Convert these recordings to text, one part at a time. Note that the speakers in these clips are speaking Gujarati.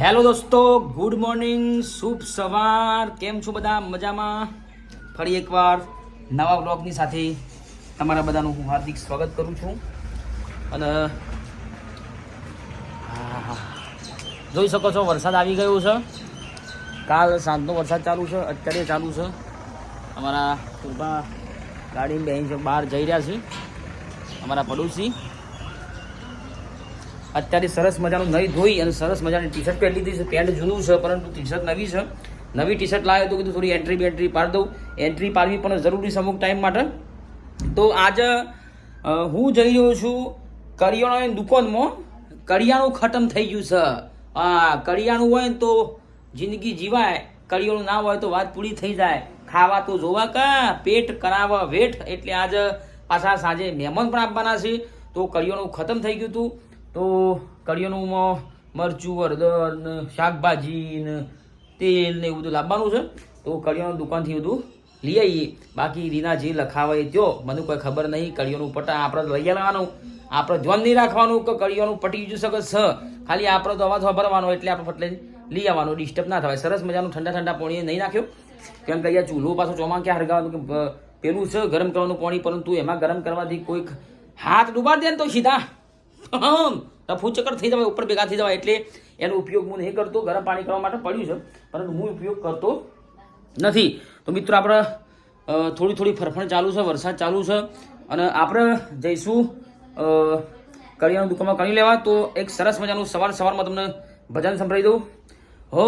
હેલો દોસ્તો ગુડ મોર્નિંગ શુભ સવાર. કેમ છો બધા? મજામાં? ફરી એકવાર નવા બ્લોગની સાથે તમારા બધાનું હું હાર્દિક સ્વાગત કરું છું. અને જોઈ શકો છો, વરસાદ આવી ગયો છે. કાલ સાંજનો વરસાદ ચાલુ છે, અત્યારે ચાલુ છે. અમારા ટૂંકમાં ગાડી છે બહાર જઈ રહ્યા છે. અમારા પડોશી. અત્યારે સરસ મજાનું નહીં ધોઈ અને સરસ મજાની ટી શર્ટ પહેરી લીધી છે. પેન્ટ જૂનું છે, પરંતુ ટી શર્ટ નવી છે. નવી ટી શર્ટ લાવ્યો તો કીધું થોડી એન્ટ્રી બેન્ટ્રી પાડી દઉં. એન્ટ્રી પાડવી પણ જરૂરી છે અમુક ટાઈમ માટે. તો આજે હું જઈ રહ્યો છું કરિયાણાની દુકાનમાં. કરિયાણું ખતમ થઈ ગયું છે. હા, કરિયાણું હોય ને તો જિંદગી જીવાય. કરિયાણું ના હોય તો વાત પૂરી થઈ જાય. ખાવા તો જોવા કા, પેટ કરાવવા વેઠ. એટલે આજે પાછા સાંજે મહેમાન પણ આપવાના છે. તો કરિયાણું ખતમ થઈ ગયું હતું. તો કરિયાણુંમાં મરચું, હળદર શાકભાજી ને તેલ ને એવું બધું લાવવાનું છે. તો કરિયાણું દુકાનથી બધું લઈ આવીએ. બાકી રીના જે લખાવે ત્યો મને કોઈ ખબર નહીં. કડિયાનું પટા આપણે લઈ આવવાનું આપણે ધ્યાન નહીં રાખવાનું કે કડિયાનું પટી જુ શકે છે. ખાલી આપણે તો અવાજ વાપરવાનો એટલે આપણે પટલે લઈ આવવાનું. ડિસ્ટર્બ ના થવાય સરસ મજાનું ઠંડા ઠંડા પાણી નહીં નાખ્યો. કેમ કે અહીંયા ચૂલો પાછો ચોમા ક્યાં હરગાવાનું કે પેલું છે ગરમ કરવાનું પાણી, પરંતુ એમાં ગરમ કરવાથી કોઈક હાથ ડૂબા દે ને તો સીધા હમ રફુ ચક્કર થઈ જવાય, ઉપર ભેગા થઈ જવાય એટલે એનો ઉપયોગ હું નહીં કરતો, ગરમ પાણી કરવા માટે પડ્યું છે, પરંતુ હું ઉપયોગ કરતો નથી. તો મિત્રો આપણે થોડી થોડી ફરફણ ચાલુ છે, વરસાદ ચાલુ છે, અને આપણે જઈશું કરિયાણું દુકાનમાં કરી લેવા. તો એક સરસ મજાનું સવાર સવારમાં તમને ભજન સંભળાવી દઉં. હો,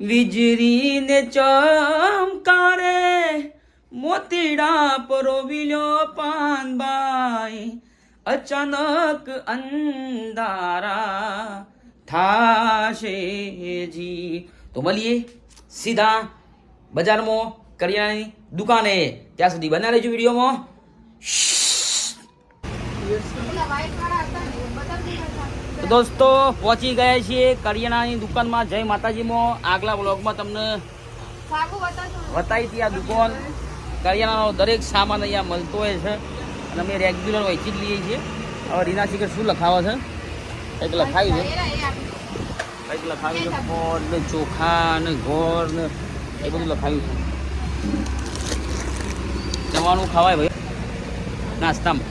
વીજળીને ચમકારે, મોતીડા પરોવિલ્યો પાનબાઈ. અચાનક અંધારા થાશે જી. તો મળીએ સીધા બજારમાં કરિયાણાની દુકાને. ત્યાં સુધી બના રહેજો વિડીયોમાં. દોસ્તો પહોંચી ગયા છીએ કરિયાણાની દુકાનમાં. જય માતાજીમાં. આગલા બ્લોગમાં તમને બતાવી હતી આ દુકાન. કરિયાણાનો દરેક સામાન અહીંયા મળતો હોય છે. અને અમે રેગ્યુલર વહેંચી જ લઈએ છીએ. હવે રીના શિખર શું લખાવે છે? કંઈક લખાવી છે. કંઈક લખાવ્યું છે. ગોળ ને ચોખા ને ગોળ ને એ બધું લખાવ્યું છે. જમવાનું ખવાય ભાઈ. નાસ્તામાં.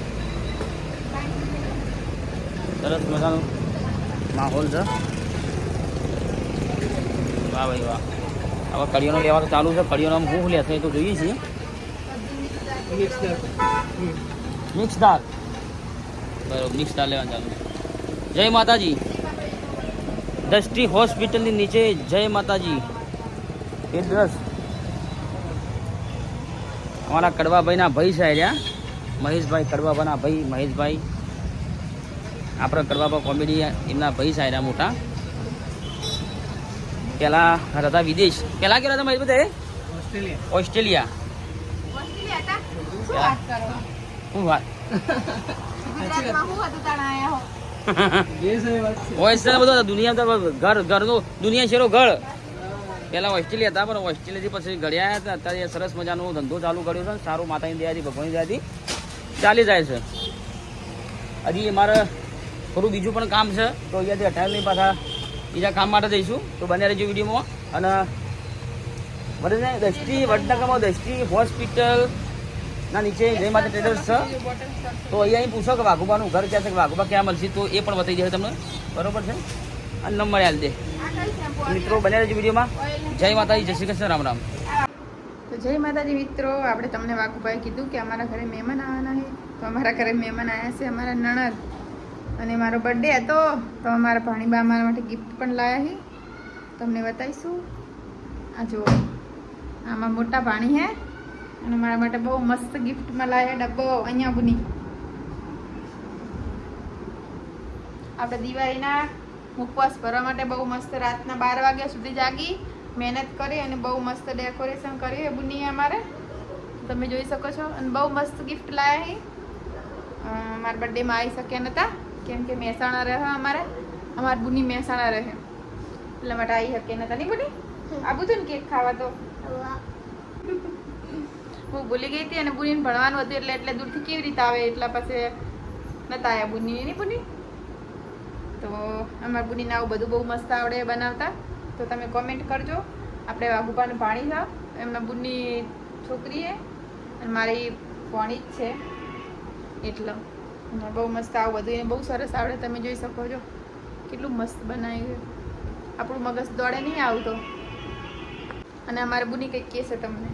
સરસ મજાનો માહોલ છે. વાહ ભાઈ વાહ. હવે કડિયાનો લેવા તો ચાલુ છે. કડિયાનો હું લેશે એ તો જોઈએ છીએ. મિક્સ દાળ. બરોબર મિક્સ દાળ લેવાનું ચાલુ. જય માતાજી. દ્રષ્ટિ હોસ્પિટલની નીચે જય માતાજી. એડ્રેસ. અમારા કડવાભાઈના ભાઈ છે રહ્યા મહેશભાઈ કડવાભાઈના ભાઈ મહેશભાઈ. આપણા કડવાભા કોમેડી એમના ભાઈ છે રહ્યા મોટા. પેલા હતા વિદેશ. પેલા કેવા હતા મહેશભાઈ બધા ઓસ્ટ્રેલિયા. શું વાત? દુનિયા ઘર ઘરનું દુનિયા શેરો ઘર. પેલા ઓસ્ટ્રેલિયા હતા, પણ ઓસ્ટ્રેલિયાથી પછી ઘડ્યા હતા. અત્યારે સરસ મજાનો ધંધો ચાલુ કર્યો છે સારું માતાની દયાથી, ભગવાનની દયાથી ચાલી જાય છે. હજી મારે થોડું બીજું પણ કામ છે, તો અહીંયાથી અઠાવીસની પાછા બીજા કામ માટે જઈશું. તો બને રહેજો વિડીયોમાં. અને વડને દષ્ટિ વડનગરમાં દષ્ટિ હોસ્પિટલ ના નીચે જય માતા ટ્રેડર્સ છે. તો અહીંયા અહીં પૂછો કે વાઘુબાનું ઘર ક્યાં છે કે વાઘુબા ક્યાં મળશે તો એ પણ બતાવી દેશે તમને. બરોબર છે? અને નંબર યાદ દે. મિત્રો બન્યા રહેજો વિડીયોમાં. જય માતાજી જય શ્રી કૃષ્ણ રામ રામ. તો જય માતાજી મિત્રો આપણે તમને વાકુભાઈ કીધું કે અમારા ઘરે મહેમાન આવવાના છે. તો અમારા ઘરે મહેમાન આવ્યા છે અમારા નણદ. અને મારો બર્થડે હતો તો અમારા ભાણીબા અમારા માટે ગિફ્ટ પણ લાવ્યા છે. તમને બતાવીશું. આ જુઓ. આમાં મોટા ભાણી હે. અને મારા માટે બહુ મસ્ત ગિફ્ટમાં લાવ્યા ડબ્બો અહીંયા બુની. આપણે દિવાળીના ઉપવાસ ભરવા માટે બહુ મસ્ત રાતના બાર વાગ્યા સુધી જાગી મહેનત કરી અને બહુ મસ્ત ડેકોરેશન કર્યું એ બુની અમારે. તમે જોઈ શકો છો. અને બહુ મસ્ત ગિફ્ટ લાયા છે મારા બર્થડેમાં આવી શક્યા નહોતા કેમ કે મહેસાણા રહે અમારે. અમારી બુની મહેસાણા રહે. એટલા માટે આવી શક્યા નહોતા નહીં બુની? આવું હતું ને કેક ખાવા તો? હું ભૂલી ગઈ હતી અને બુનીને ભણવાનું હતું એટલે એટલે દૂરથી કેવી રીતે આવે એટલા પાસે નતા આવ્યા બુની. નહીં બુની? તો અમારા બુનીને આવું બધું બહુ મસ્ત આવડે બનાવતા. તો તમે કોમેન્ટ કરજો. આપણે વાઘુપાનું પાણી છે એમના બુનની છોકરીએ અને મારી ભણી જ છે. એટલો બહુ મસ્ત આવું બધું. એને બહુ સરસ આવડે. તમે જોઈ શકો છો. કેટલું મસ્ત બનાવ્યું આપણું મગજ દોડે નહીં આવતો. અને અમારે બુની કંઈક કહેશે તમને.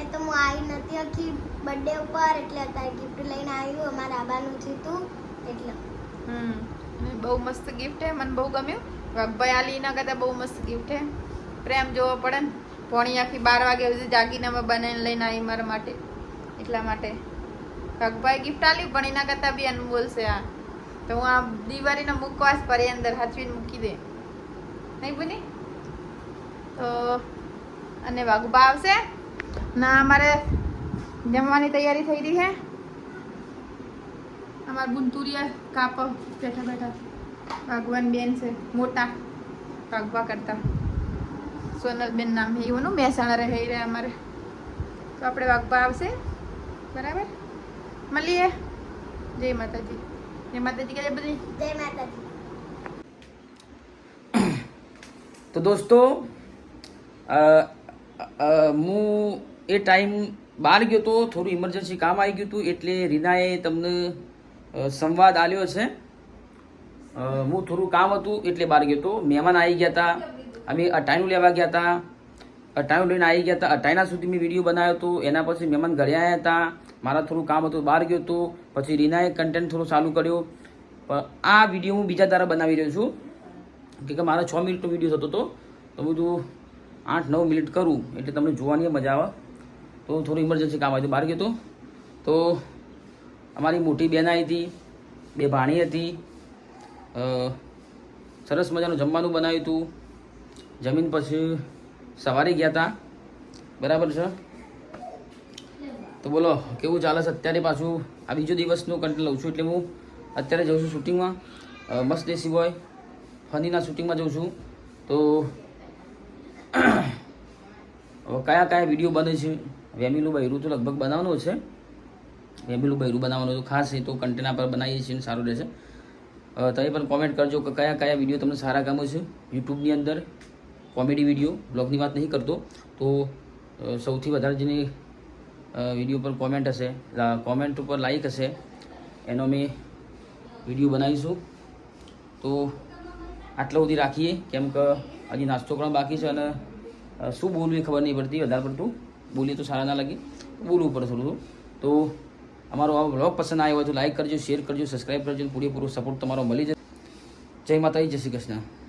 એ તો હું આવી નથી આખી બર્થડે ઉપર, એટલે અત્યારે ગિફ્ટ લઈને આવ્યું અમારા આબાનું છે તું, એટલે. હમ બહુ મસ્ત ગિફ્ટ છે મને બહુ ગમ્યું. વાઘભાઈ આલી ના કરતા બહુ મસ્ત ગિફ્ટ છે પ્રેમ જોવો પડે ને, પોણી આખી બાર વાગે સુધી જાગીને અમે બનાવીને લઈને આવી મારા માટે, એટલા માટે. વાઘભાઈ ગિફ્ટ આલી, પણ એના કરતાં બી એનું બોલશે આ. તો હું આ દિવાળીનો મુકવાસ પર અંદર હાચવીને મૂકી દે. નહીં બની તો, અને વાઘુબા આવશે? ના અમારે જમવાની તૈયારી થઈ રહી છે અમારા ગુંતુરિયા કાપ બેઠા બેઠા. ભગવાન બેન છે મોટા. ભાગવા કરતા. સોનલબેન નામ છે મહેસાણા રહે રહ્યા અમારે. તો આપણે વાગવા આવશે. બરાબર? મળીએ. જય માતાજી. જય માતાજી કે બધી? જય માતાજી. તો દોસ્તો અ, અ, હું એ ટાઈમ બહાર ગયો તો થોડું ઇમરજન્સી કામ આવી ગયું હતું એટલે રીનાએ તમને સંવાદ આલ્યો છે. હું થોડું કામ હતું એટલે બહાર ગયો તો. મહેમાન આવી ગયા હતા. અમે અટાણું લેવા ગયા હતા. અટાણું લઈને આવી ગયા હતા. અટાણા સુધી મેં વીડિયો બનાવ્યો હતો એના પછી મહેમાન ઘરે આવ્યા હતા. મારા થોડું કામ હતું, બહાર ગયો હતો પછી રીનાએ કન્ટેન્ટ થોડું ચાલુ કર્યો. પણ આ વીડિયો હું બીજા દ્વારા બનાવી રહ્યો છું. કે મારો છ મિનિટનો વીડિયો થતો હતો તો. બધું આઠ નવ મિનિટ કરું. એટલે તમને જોવાની મજા આવે. તો હું થોડું ઇમરજન્સી કામ આવ્યું બહાર ગયો હતો. તો અમારી મોટી બેન આવી હતી, બે ભાણી હતી. સરસ મજાનું જમવાનું બનાવ્યું હતું. જમીન પછી સવારે ગયા હતા બરાબર છે? તો બોલો, કેવું ચાલે છે? અત્યારે પાછું આ બીજો દિવસનું કન્ટેન્ટ લઉં છું, એટલે હું અત્યારે જઉં છું શૂટિંગમાં મસ્ત દેશી બોય ફનીના શૂટિંગમાં જઉં છું. તો હવે કયા કયા વીડિયો બને છે? વેમિલું બૈરું તો લગભગ બનાવવાનું છે. વેમિલું બૈરું બનાવવાનું તો ખાસ એ તો કન્ટેના પર બનાવીએ છીએ સારું રહેશે. તમે પણ કોમેન્ટ કરજો કે કયા કયા વીડિયો તમને સારા ગમે છે. યુટ્યુબની અંદર કોમેડી વીડિયો, બ્લોગની વાત નહીં કરતો. તો સૌથી વધારે જેની વીડિયો પર કોમેન્ટ હશે કોમેન્ટ ઉપર લાઈક હશે, એનો મેં વીડિયો બનાવીશું. તો આટલા સુધી રાખીએ. કેમ કે હજી નાસ્તો પણ બાકી છે અને શું બોલવું એ ખબર નહીં પડતી, વધારે પડતું બોલીએ તો સારા ના લાગે. બોલવું પડે થોડું તો અમારો આ બ્લોગ પસંદ આવ્યો હોય તો લાઈક કરજો શેર કરજો સબસ્ક્રાઈબ કરજો પૂરેપૂરો સપોર્ટ તમારો મળી જશે. જય માતાજી, જય શ્રી કૃષ્ણ.